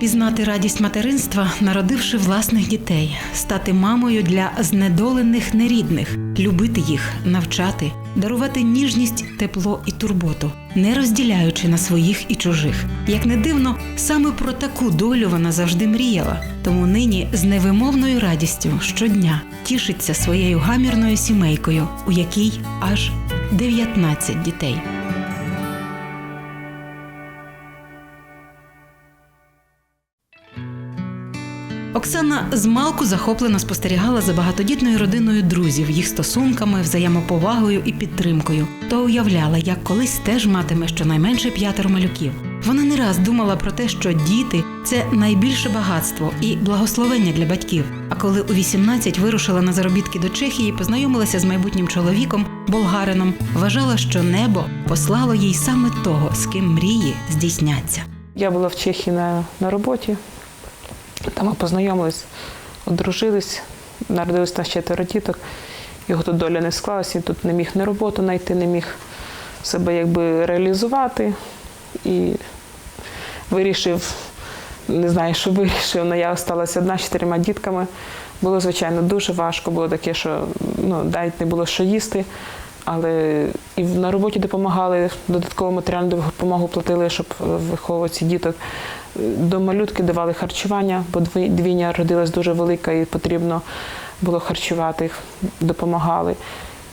Пізнати радість материнства, народивши власних дітей, стати мамою для знедолених нерідних, любити їх, навчати, дарувати ніжність, тепло і турботу, не розділяючи на своїх і чужих. Як не дивно, саме про таку долю вона завжди мріяла. Тому нині з невимовною радістю щодня тішиться своєю гамірною сімейкою, у якій аж 19 дітей. Оксана змалку захоплено спостерігала за багатодітною родиною друзів, їх стосунками, взаємоповагою і підтримкою, та уявляла, як колись теж матиме щонайменше п'ятеро малюків. Вона не раз думала про те, що діти це найбільше багатство і благословення для батьків. А коли у 18 вирушила на заробітки до Чехії, познайомилася з майбутнім чоловіком, болгарином, вважала, що небо послало їй саме того, з ким мрії здійсняться. Я була в Чехії на, на роботі, там ми познайомились, одружились, народилось нас четверо діток. Його тут доля не склалася, він тут не міг не роботу знайти, не міг себе якби реалізувати. І вирішив, не знаю, що вирішив, але я залишилася одна з чотирма дітками. Було, звичайно, дуже важко, було таке, що ну, навіть не було що їсти. Але і на роботі допомагали, додаткову матеріальну допомогу платили, щоб виховувати діток. До малютки давали харчування, бо дві- двійня родилась дуже велика і потрібно було харчувати їх, допомагали.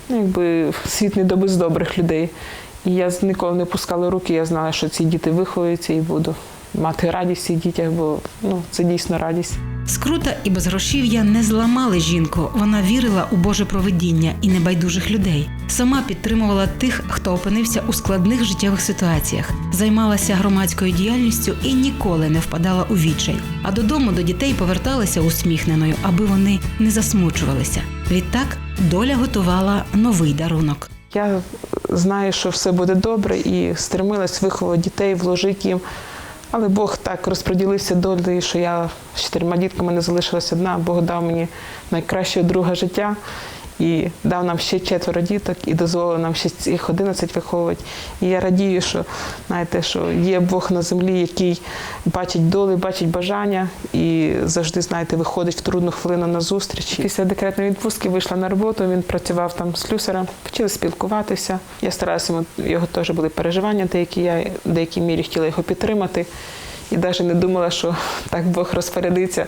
Ну, якби світ не до бездобрих людей. І я з- ніколи не пускала руки, я знала, що ці діти виховуються і буду мати радість в цих дітях, бо ну, це дійсно радість. Скрута і безгрошів'я не зламали жінку. Вона вірила у Боже провидіння і небайдужих людей. Сама підтримувала тих, хто опинився у складних життєвих ситуаціях, займалася громадською діяльністю і ніколи не впадала у відчай. А додому до дітей поверталася усміхненою, аби вони не засмучувалися. Відтак доля готувала новий дарунок. Я знаю, що все буде добре і стремилась виховати дітей, вложити їм. Але Бог так розподілився долі, що я з чотирма дітками не залишилася одна. Бог дав мені найкращого друга життя і дав нам ще четверо діток і дозволив нам ще цих 11 виховувати. І я радію, що знаєте, що є Бог на землі, який бачить доли, бачить бажання і завжди, знаєте, виходить в трудну хвилину на зустріч. Після декретної відпустки вийшла на роботу. Він працював там з слюсарем, почали спілкуватися. Я старалася йому його теж були переживання, деякі я в деякій мірі хотіла його підтримати. І навіть не думала, що так Бог розпорядиться,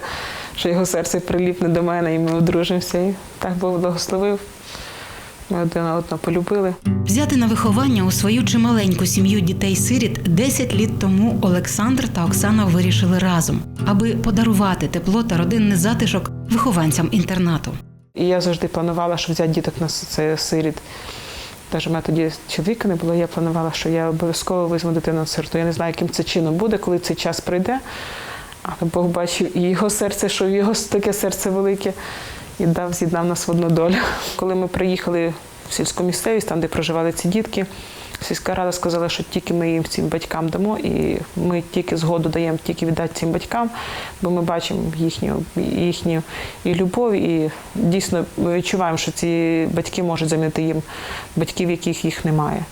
що його серце приліпне до мене, і ми одружимося. І так Бог благословив. Ми один одного полюбили. Взяти на виховання у свою чималеньку сім'ю дітей-сиріт 10 літ тому Олександр та Оксана вирішили разом, аби подарувати тепло та родинний затишок вихованцям інтернату. І я завжди планувала, що взяти діток на це сиріт. Навіть у мене тоді чоловіка не було, я планувала, що я обов'язково візьму дитину на сироту. Я не знаю, яким це чином буде, коли цей час прийде. Але Бог бачив і його серце, що його таке серце велике, і дав, з'єднав нас в одну долю. Коли ми приїхали в сільську місцевість, там, де проживали ці дітки, сільська рада сказала, що тільки ми їм цим батькам дамо, і ми тільки згоду даємо тільки віддати цим батькам, бо ми бачимо їхню, їхню і любов, і дійсно ми відчуваємо, що ці батьки можуть замінити їм батьків, яких їх немає.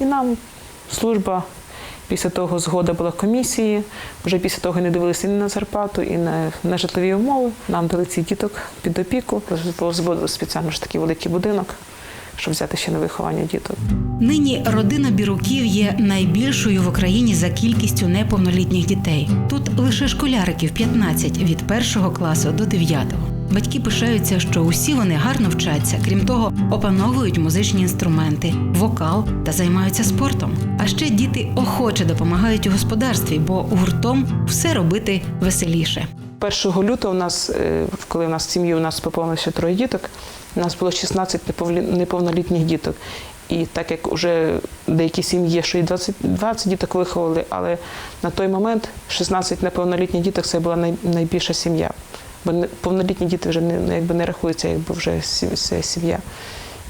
І нам служба. Після того згода була комісії. Вже після того не дивилися ні на зарплату, і на, на житлові умови. Нам дали цих діток під опіку. Збудовано спеціально ж такий великий будинок, щоб взяти ще на виховання діток. Нині родина Біруків є найбільшою в Україні за кількістю неповнолітніх дітей. Тут лише школяриків 15 від першого класу до 9. Батьки пишаються, що усі вони гарно вчаться, крім того, опановують музичні інструменти, вокал та займаються спортом. А ще діти охоче допомагають у господарстві, бо гуртом все робити веселіше. 1 лютого у нас, е, коли у нас в сім'ї у нас поповнилося троє діток, у нас було 16 неповнолітніх діток. І так як вже деякі сім'ї є, що і 20, 20 діток виховали, але на той момент 16 неповнолітніх діток це була найбільша сім'я. Бо повнолітні діти вже не, якби не рахуються, якби вже сім'я.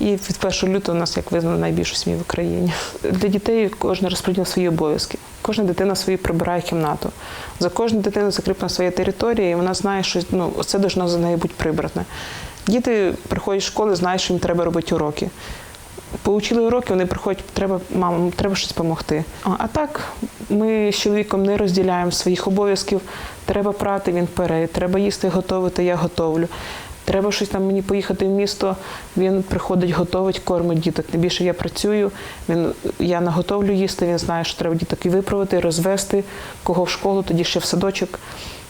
І від 1 лютого у нас, як визнано, найбільшу сім'ю в Україні. Для дітей кожен розподіл свої обов'язки. Кожна дитина свої прибирає кімнату. За кожну дитину закріплена своя територія, і вона знає, що ну, це должно за нею бути прибране. Діти приходять з школи, знають, що їм треба робити уроки. Поучили уроки, вони приходять, треба, мама, треба щось допомогти. А, а так, Ми з чоловіком не розділяємо своїх обов'язків. Треба прати, він пере, треба їсти, готувати, я готовлю. Треба щось там мені поїхати в місто. Він приходить, готовить, кормить діток. Тим більше я працюю. Він я наготовлю їсти. Він знає, що треба діток і виправити, розвести, кого в школу, тоді ще в садочок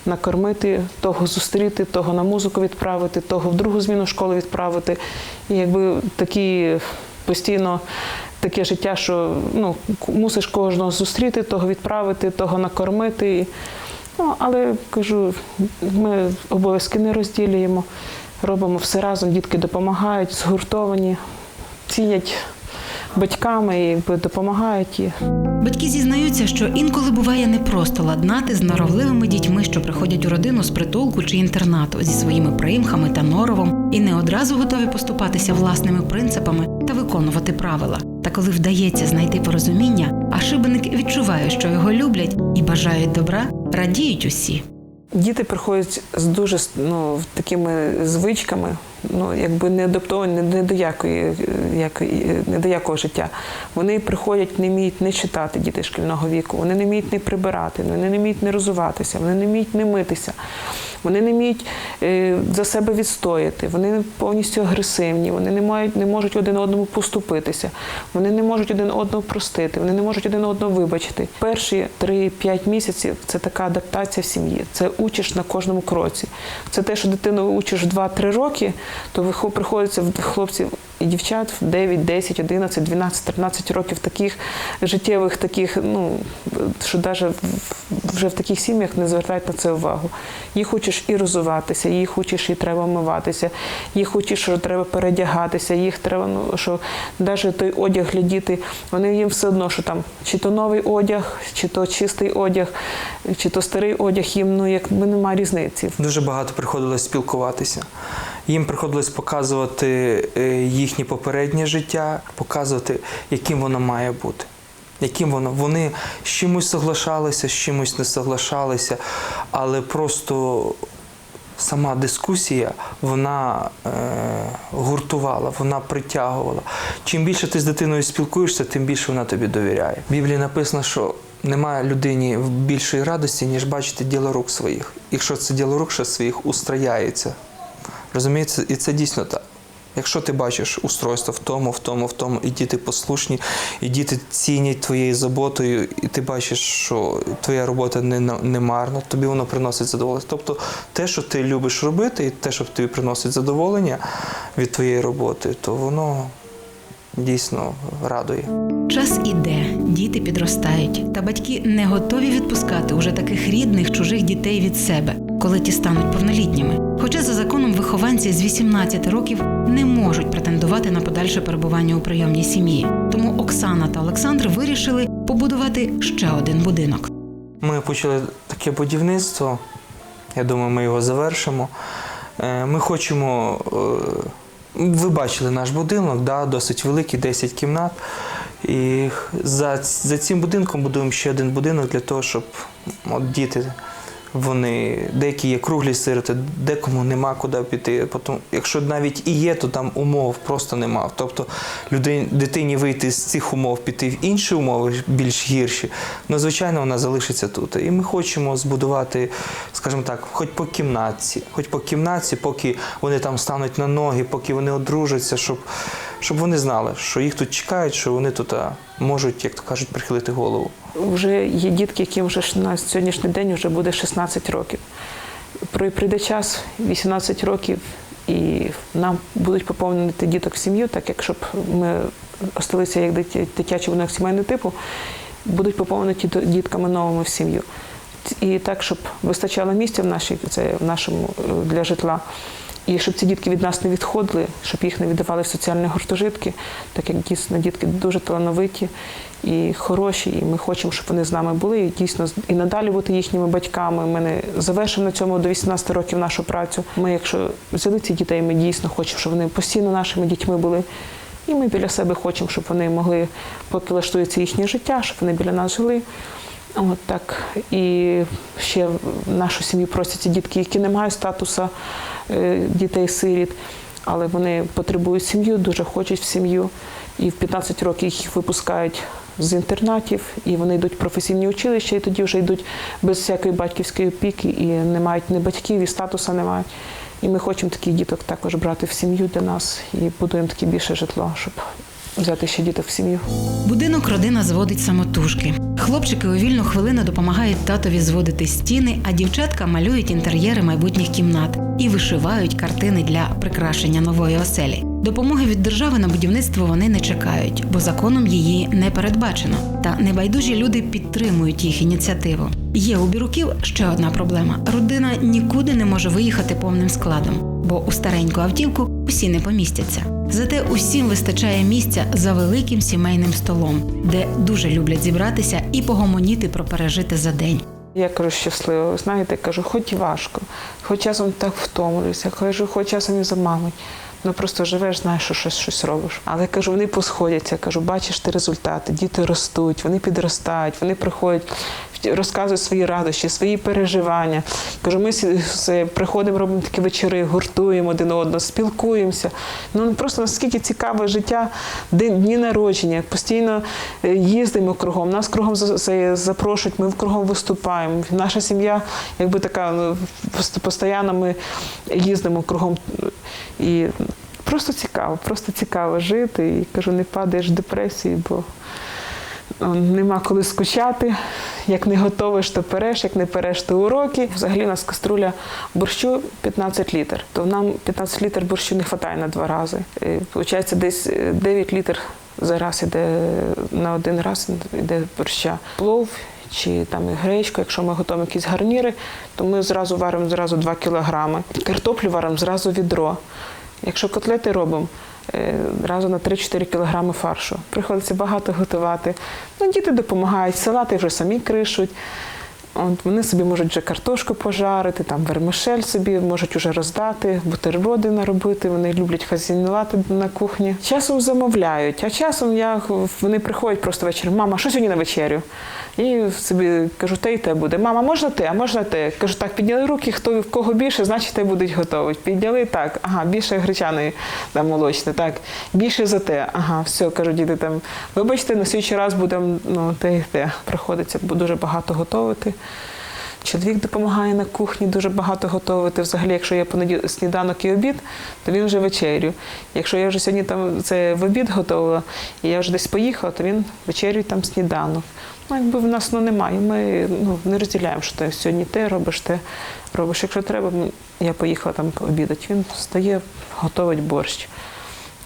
накормити, того зустріти, того на музику відправити, того в другу зміну школи відправити. І якби такі постійно таке життя, що ну, мусиш кожного зустріти, того відправити, того накормити. Ну, але кажу, ми обов'язки не розділюємо, робимо все разом, дітки допомагають, згуртовані, цінять батьками і допомагають. І Батьки зізнаються, що інколи буває непросто ладнати з норовливими дітьми, що приходять у родину з притулку чи інтернату зі своїми примхами та норовом, і не одразу готові поступатися власними принципами та виконувати правила. Та коли вдається знайти порозуміння, а шибеник відчуває, що його люблять і бажають добра, радіють усі. Діти приходять з дуже ну, такими звичками, ну якби не адаптовані не, до якої, якої не до якого життя. Вони приходять, не вміють не читати діти шкільного віку, вони не вміють не прибирати, вони не вміють не розуватися, вони не вміють не митися, вони не вміють е, за себе відстояти, вони повністю агресивні, вони не мають, не можуть один одному поступитися, вони не можуть один одного простити, вони не можуть один одного вибачити. Перші 3-5 місяців це така адаптація в сім'ї. Це учиш на кожному кроці. Це те, що дитину учиш в 2-3 роки, то приходиться в хлопців і дівчат в 9, 10, 11, 12, 13 років таких життєвих, таких, ну що навіть вже в таких сім'ях не звертають на це увагу. Їх учиш і розуватися, їх учиш і треба вмиватися, їх учиш, що треба передягатися, їх треба, ну що навіть той одяг для діти, вони їм все одно, що там чи то новий одяг, чи то чистий одяг, чи то старий одяг, їм ну якби немає різниці. Дуже багато приходилось спілкуватися. Їм приходилось показувати е, їхнє попереднє життя, показувати, яким воно має бути. Яким воно вони з чимось соглашалися, з чимось не соглашалися, але просто сама дискусія вона е, гуртувала, вона притягувала. Чим більше ти з дитиною спілкуєшся, тим більше вона тобі довіряє. В Біблії написано, що немає людині більшої радості, ніж бачити діло рук своїх. Якщо це діло рук своїх устрояється. Розумієте, і це дійсно так. Якщо ти бачиш устройство в тому, в тому, в тому, і діти послушні, і діти цінять твоєю заботою, і ти бачиш, що твоя робота не, не марна, тобі воно приносить задоволення. Тобто те, що ти любиш робити, і те, що тобі приносить задоволення від твоєї роботи, то воно дійсно радує. Час іде, діти підростають, та батьки не готові відпускати уже таких рідних чужих дітей від себе, коли ті стануть повнолітніми. Хоча за законом вихованці з 18 років не можуть претендувати на подальше перебування у прийомній сім'ї. Тому Оксана та Олександр вирішили побудувати ще один будинок. Ми почали таке будівництво. Я думаю, ми його завершимо. Е, Ми хочемо. е, Ви бачили наш будинок, да, досить великий, 10 кімнат. І за, за цим будинком будуємо ще один будинок для того, щоб от діти, вони деякі є круглі сироти, декому нема куди піти. Потім, якщо навіть і є, то там умов просто нема. Тобто людині, дитині вийти з цих умов, піти в інші умови більш гірші, ну звичайно, вона залишиться тут. І ми хочемо збудувати, скажімо так, хоч по кімнатці, хоч по кімнатці, поки вони там стануть на ноги, поки вони одружаться, щоб, щоб вони знали, що їх тут чекають, що вони тут можуть, як то кажуть, прихилити голову. Вже є дітки, яким вже на сьогоднішній день вже буде 16 років. Прийде час 18 років, і нам будуть поповнити діток в сім'ю, так як щоб ми осталися як дитя- дитячий будинок сімейного типу, будуть поповнені дітками новими в сім'ю. І так, щоб вистачало місця в, нашій, це, в нашому е, для житла. І щоб ці дітки від нас не відходили, щоб їх не віддавали в соціальні гуртожитки, так як дійсно дітки дуже талановиті і хороші, і ми хочемо, щоб вони з нами були і дійсно і надалі бути їхніми батьками. Ми не завершимо на цьому до 18 років нашу працю. Ми, якщо взяли цих дітей, ми дійсно хочемо, щоб вони постійно нашими дітьми були. І ми біля себе хочемо, щоб вони могли, поки влаштується їхнє життя, щоб вони біля нас жили. От так. І ще в нашу сім'ю просяться дітки, які не мають статусу е, дітей-сиріт, але вони потребують сім'ю, дуже хочуть в сім'ю. І в 15 років їх випускають з інтернатів, і вони йдуть в професійні училища, і тоді вже йдуть без всякої батьківської опіки, і не мають ні батьків, і статусу не мають. І ми хочемо таких діток також брати в сім'ю для нас і будуємо таке більше житло, щоб взяти ще діток в сім'ю. Будинок родина зводить самотужки. Хлопчики у вільну хвилину допомагають татові зводити стіни, а дівчатка малюють інтер'єри майбутніх кімнат і вишивають картини для прикрашення нової оселі. Допомоги від держави на будівництво вони не чекають, бо законом її не передбачено. Та небайдужі люди підтримують їх ініціативу. Є у біруків ще одна проблема: родина нікуди не може виїхати повним складом, бо у стареньку автівку усі не помістяться. Зате усім вистачає місця за великим сімейним столом, де дуже люблять зібратися і погомоніти про пережити за день. Я кажу щасливо, знаєте, кажу, хоч і важко, хоч часом так втомлююся, кажу, хоч часом і замамить. Ну просто живеш, знаєш, що щось, щось робиш. Але кажу, вони посходяться. Кажу, бачиш ти результати, діти ростуть, вони підростають, вони приходять, розказують свої радощі, свої переживання. Кажу, ми приходимо, робимо такі вечори, гуртуємо один одного, спілкуємося. Ну просто наскільки цікаве життя, дні народження, постійно е, їздимо кругом, нас кругом за- за- запрошують, ми кругом виступаємо. Наша сім'я, якби така, ну, постійно ми їздимо кругом. І просто цікаво, просто цікаво жити. І кажу, не падаєш в депресію, бо ну, нема коли скучати. Як не готовиш, то переш, як не переш, то уроки. Взагалі у нас каструля борщу 15 літр. То нам 15 літр борщу не вистачає на два рази. І, Получається, десь е, 9 літр за раз іде на один раз іде борща. Плов чи там і гречку, якщо ми готуємо якісь гарніри, то ми зразу варимо зразу 2 кілограми. Картоплю варимо зразу відро. Якщо котлети робимо, е, разу на 3-4 кілограми фаршу. Приходиться багато готувати. Ну, діти допомагають, салати вже самі кришуть. От вони собі можуть вже картошку пожарити, там вермишель собі можуть вже роздати, бутерброди наробити. Вони люблять хазяйнувати на кухні. Часом замовляють, а часом я, вони приходять просто ввечері. Мама, що сьогодні на вечерю? І собі кажу, те і те буде. Мама, можна те, а можна те. Кажу, так, підняли руки, хто в кого більше, значить те будуть готові. Підняли так, ага, більше гречаної там молочне, так, більше за те. Ага, все, кажу, діти там. Вибачте, на слідчий раз будемо ну, те і те. Приходиться дуже багато готувати. Чоловік допомагає на кухні дуже багато готувати. Взагалі, якщо я понеділ... сніданок і обід, то він вже вечерю. Якщо я вже сьогодні там це в обід готувала, і я вже десь поїхала, то він вечерю там сніданок. Ну, якби в нас ну, немає. Ми ну, не розділяємо, що ти сьогодні ти робиш, ти робиш. Якщо треба, я поїхала там обідати. Він встає, готовить борщ.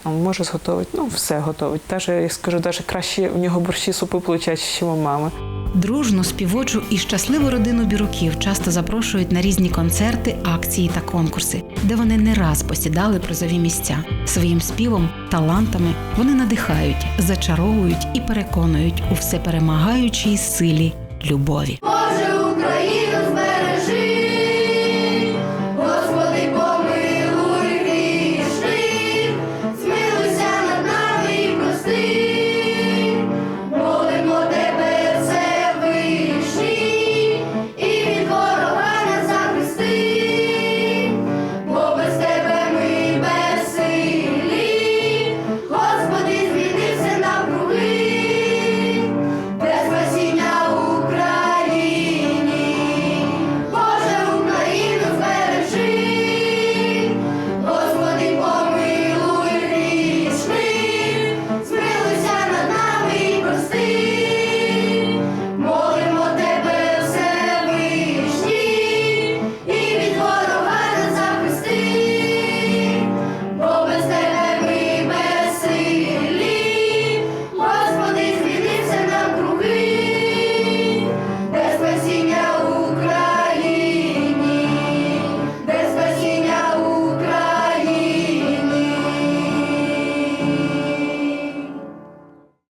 Може зготовити, ну все готовить. Даже, я скажу, навіть краще в нього борщі супи виходять, ніж у мами. Дружну, співочу і щасливу родину біруків часто запрошують на різні концерти, акції та конкурси, де вони не раз посідали призові місця. Своїм співом, талантами вони надихають, зачаровують і переконують у всеперемагаючій силі любові.